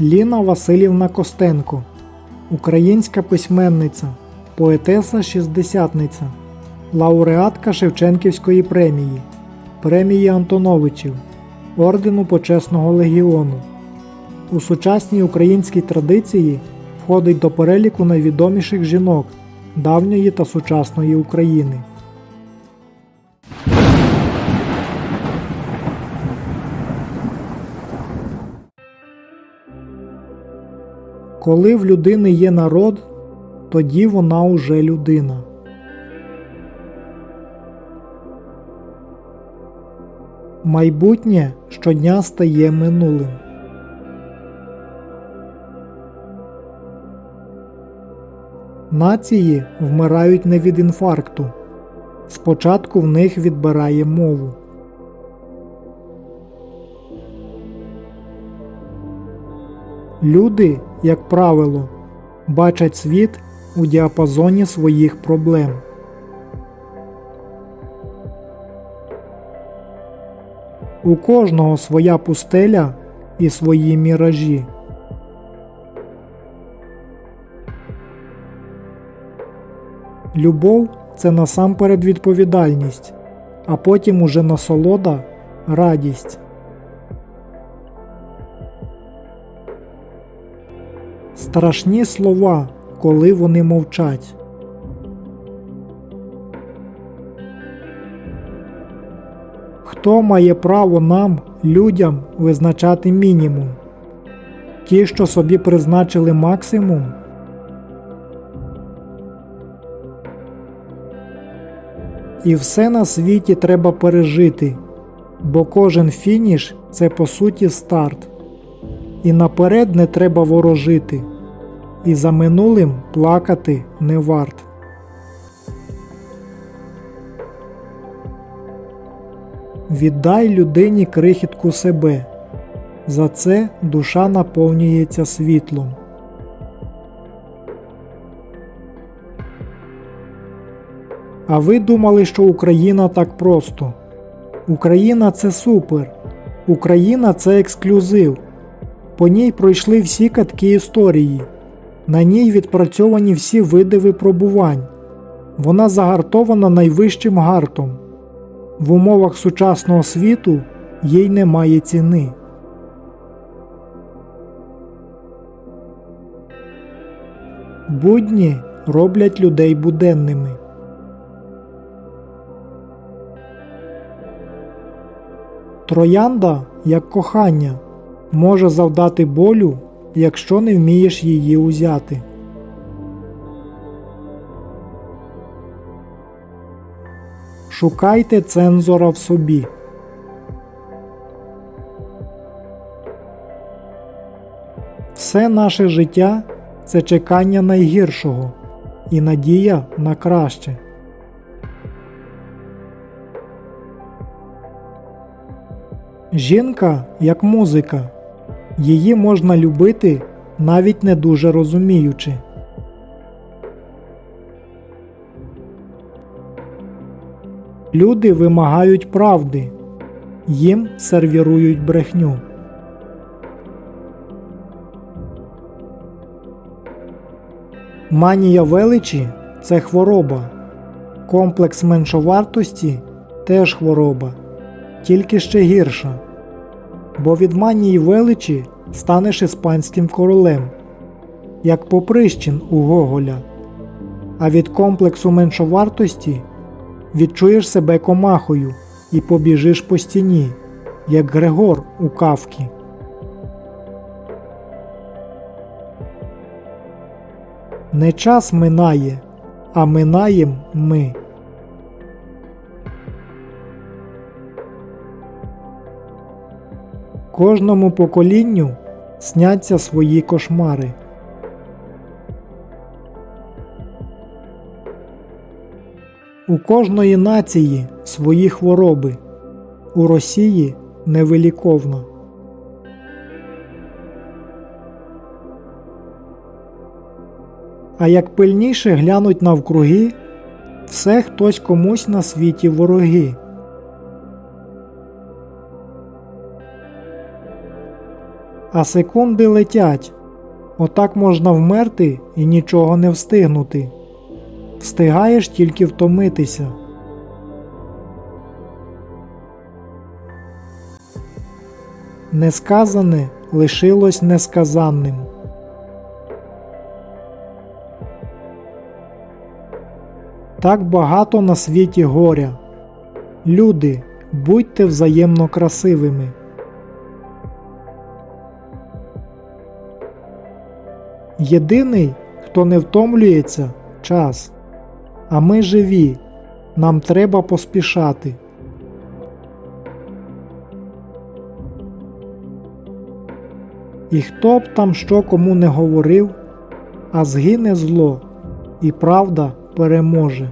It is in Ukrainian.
Ліна Васильівна Костенко, українська письменниця, поетеса шістдесятниця, лауреатка Шевченківської премії, премії Антоновичів, Ордену Почесного Легіону. У сучасній українській традиції входить до переліку найвідоміших жінок давньої та сучасної України. Коли в людини є народ, тоді вона уже людина. Майбутнє щодня стає минулим. Нації вмирають не від інфаркту. Спочатку в них відбирає мову. Люди, як правило, бачать світ у діапазоні своїх проблем. У кожного своя пустеля і свої міражі. Любов це насамперед відповідальність, а потім уже насолода, радість. Страшні слова, коли вони мовчать. Хто має право нам, людям, визначати мінімум? Ті, що собі призначили максимум? І все на світі треба пережити, бо кожен фініш це по суті старт. І наперед не треба ворожити, і за минулим плакати не варт. Віддай людині крихітку себе, за це душа наповнюється світлом. А ви думали, що Україна так просто? Україна це супер. Україна це ексклюзив. По ній пройшли всі катки історії. На ній відпрацьовані всі види випробувань. Вона загартована найвищим гартом. В умовах сучасного світу їй немає ціни. Будні роблять людей буденними. Троянда, як кохання, може завдати болю, якщо не вмієш її узяти. Шукайте цензора в собі. Все наше життя це чекання найгіршого і надія на краще. Жінка як музика. Її можна любити, навіть не дуже розуміючи. Люди вимагають правди, їм сервірують брехню. Манія величі це хвороба. Комплекс меншовартості теж хвороба, тільки ще гірша. Бо від манії величі станеш іспанським королем, як Поприщин у Гоголя. А від комплексу меншовартості відчуєш себе комахою і побіжиш по стіні, як Грегор у кавки. Не час минає, а минаєм ми. Кожному поколінню сняться свої кошмари. У кожної нації свої хвороби, у Росії невиліковно. А як пильніше глянуть навкруги, все хтось комусь на світі вороги. А секунди летять. Отак можна вмерти і нічого не встигнути. Встигаєш тільки втомитися. Несказане лишилось несказанним. Так багато на світі горя. Люди, будьте взаємно красивими. Єдиний, хто не втомлюється час. А ми живі. Нам треба поспішати. І хто б там що кому не говорив, а згине зло, і правда переможе.